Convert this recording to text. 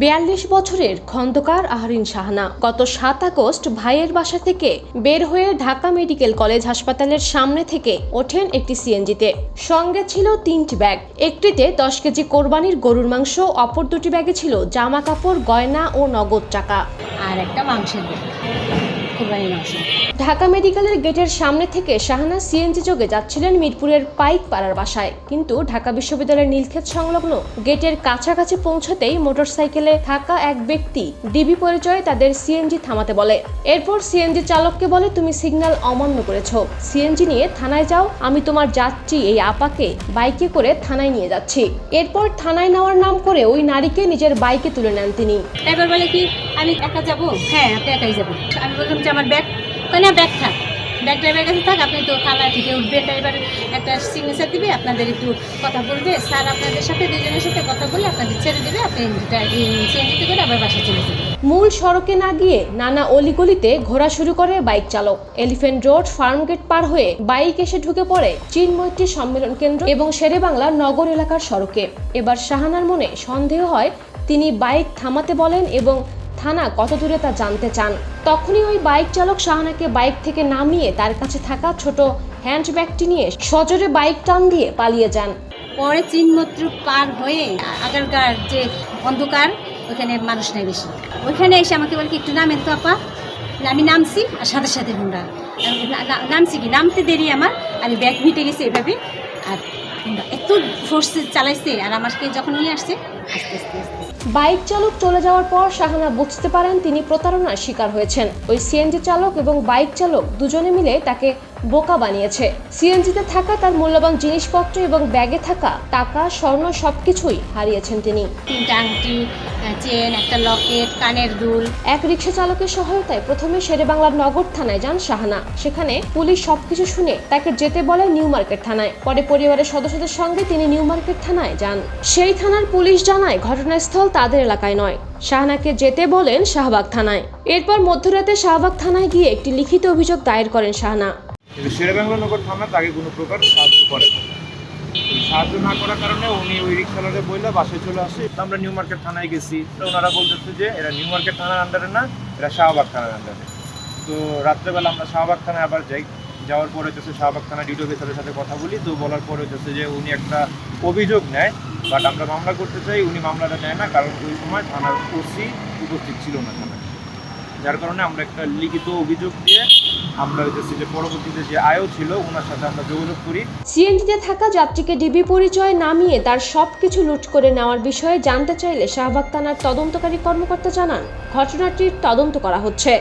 বিয়াল্লিশ বছরের খন্দকার আহরিন শাহানা গত সাত আগস্ট ভাইয়ের বাসা থেকে বের হয়ে ঢাকা মেডিকেল কলেজ হাসপাতালের সামনে থেকে ওঠেন একটি সিএনজিতে। সঙ্গে ছিল তিনটি ব্যাগ। একটিতে দশ কেজি কোরবানির গরুর মাংস, অপর দুটি ব্যাগে ছিল জামা কাপড় গয়না ও নগদ টাকা। আর একটা মাংসের কোরবানির মাংস। ঢাকা মেডিকেলের গেটের সামনে থেকে শাহানা সিএনজি যোগে যাচ্ছিলেন মিরপুরের পাইক পাড়ার বাসায়। কিন্তু ঢাকা বিশ্ববিদ্যালয়ের নীলক্ষেত সংলগ্ন গেটের কাছাকাছি পৌঁছাতেই মোটরসাইকেলে থাকা এক ব্যক্তি ডিবি পরিচয়ে তাদের সিএনজি থামাতে বলে। এরপর সিএনজি চালককে বলে তুমি সিগন্যাল অমান্য করেছ। সিএনজি নিয়ে থানায় যাও। আমি তোমার যাত্রী এই আপাকে বাইকে করে থানায় নিয়ে যাচ্ছি। এরপর থানায় নেওয়ার নাম করে ওই নারীকে নিজের বাইকে তুলে নেন তিনি। ড্রাইভার বলে কি আমি একা যাব? হ্যাঁ আপনি একাই যাবেন। আমি বললাম যে আমার ব্যাগ কেন ব্যাগ থাক। ব্যাগ ড্রাইভারের কাছে থাক, আপনি তো থানা থেকে উঠবেন, ড্রাইভার একটা সিগনেচার দিবে, আপনাদের একটু কথা বলবে। স্যার আপনাদের সাথে দুজনের সাথে কথা বলে আপনাদের ছেড়ে দেবে, আপনি সিএনজিতে করে আবার বাসা চলে যাবেন। মূল সড়কে না গিয়ে নানা অলিগলিতে ঘোরা শুরু করে বাইক চালক। এলিফেন্ট রোড ফার্মগেট পার হয়ে বাইক এসে ঢুকে পড়ে চীন মৈত্রী সম্মেলন কেন্দ্র এবং শেরেবাংলা নগর এলাকার সড়কে। এবার শাহানার মনে সন্দেহ হয়, তিনি বাইক থামাতে বলেন এবং থানা কত দূরে তা জানতে চান। তখনই ওই বাইক চালক শাহানাকে বাইক থেকে নামিয়ে তার কাছে থাকা ছোট হ্যান্ডব্যাগটি নিয়ে সজোরে বাইক টান দিয়ে পালিয়ে যান। পরে চিনমত্র পার হয়ে আগেরকার যে অন্ধকার ওখানে মানুষ নেই বেশি। ওইখানে এসে আমাকে বলে কি, একটু নামেন তো আপা। আমি নামছি আর সাথে সাথে না- নামছি কি? নামতে দেরি আমার। আমি ব্যাগ মিটে গেছি এভাবে। আর এত ফোর্সে চালাইছে, আর আমাকে যখন নিয়ে আসছে বাইক চালক চলে যাওয়ার পর শাহানা বুঝতে পারেন তিনি প্রতারণার শিকার হয়েছেন। ওই সিএনজি চালক এবং বাইক চালক দুজনে মিলে তাকে বোকা বানিয়েছে। সিএনজিতে থাকা তার মূল্যবান জিনিসপত্র এবং ব্যাগে থাকা টাকা স্বর্ণ সবকিছুই হারিয়েছেন তিনি। তিনটা আংটি চেন একটা লকেট কানের দুল। এক রিক্সা চালকের সহায়তায় প্রথমে শেরেবাংলার নগর থানায় যান শাহানা। সেখানে পুলিশ সবকিছু শুনে তাকে যেতে বলে নিউ মার্কেট থানায়। পরে পরিবারের সদস্যদের সঙ্গে তিনি নিউ মার্কেট থানায় যান। সেই থানার পুলিশ জানায় ঘটনাস্থল তাদের এলাকায় নয়। শাহানাকে যেতে বলেন শাহবাগ থানায়। এরপর মধ্যরাতে শাহবাগ থানায় গিয়ে একটি লিখিত অভিযোগ দায়ের করেন শাহানা। কিন্তু শেরেবাংলা নগর থানা তাকে কোনো প্রকার সাহায্য করে না। সাহায্য না করার কারণে উনি ওই রিক্সাওয়ালাকে বললে বাসে চলে আসে। আমরা নিউ মার্কেট থানায় গেছি। তো ওনারা বলতেছে যে এরা নিউ মার্কেট থানার আন্ডারে না, এরা শাহবাগ থানার আন্ডারে তো রাত্রেবেলা আমরা শাহবাগ থানায় আবার যাই। যাওয়ার পরে হচ্ছে শাহবাগ থানা ডিডি অফিসারের সাথে কথা বলি। তো বলার পরে হচ্ছে যে উনি একটা অভিযোগ নেয় বাট আমরা মামলা করতে চাই। উনি মামলাটা নেয় না, কারণ ওই সময় থানার ওসি উপস্থিত ছিল না থানায়। যার কারণে আমরা একটা লিখিত অভিযোগ দিয়ে আমরা যে পরবর্তীতে যে আয়ও ছিল, ওনার সাথে আমরা যোগাযোগ করি। সিএনজিতে থাকা যাত্রীকে ডিবি পরিচয় নামিয়ে তার সবকিছু লুট করে নেওয়ার বিষয়ে জানতে চাইলে শাহবাগ থানার তদন্তকারী কর্মকর্তা জানান, ঘটনাটির তদন্ত করা হচ্ছে।